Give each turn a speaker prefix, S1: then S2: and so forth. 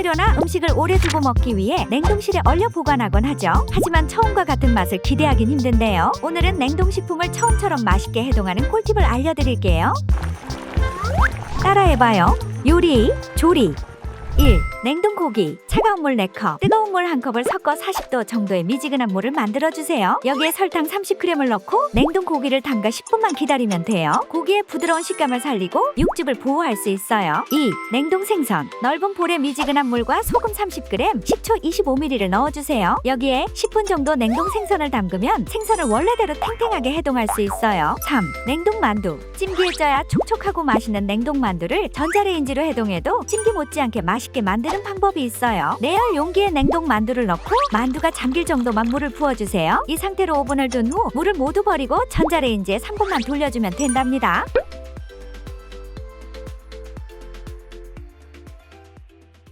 S1: 식재료나 음식을 오래 두고 먹기 위해 냉동실에 얼려 보관하곤 하죠. 하지만 처음과 같은 맛을 기대하긴 힘든데요. 오늘은 냉동식품을 처음처럼 맛있게 해동하는 꿀팁을 알려드릴게요. 따라해봐요. 요리, 조리. 1. 냉동 고기. 차가운 물 4컵, 뜨거운 물 1컵을 섞어 40도 정도의 미지근한 물을 만들어주세요. 여기에 설탕 30g을 넣고 냉동 고기를 담가 10분만 기다리면 돼요. 고기의 부드러운 식감을 살리고 육즙을 보호할 수 있어요. 2. 냉동 생선. 넓은 볼에 미지근한 물과 소금 30g, 식초 25ml를 넣어주세요. 여기에 10분 정도 냉동 생선을 담그면 생선을 원래대로 탱탱하게 해동할 수 있어요. 3. 냉동 만두. 찜기에 쪄야 촉촉하고 맛있는 냉동 만두를 전자레인지로 해동해도 찜기 못지않게 맛있게 만드는 방법이 있어요. 내열 용기에 냉동 만두를 넣고 만두가 잠길 정도만 물을 부어주세요. 이 상태로 오븐을 둔 후 물을 모두 버리고 전자레인지에 3분만 돌려주면 된답니다.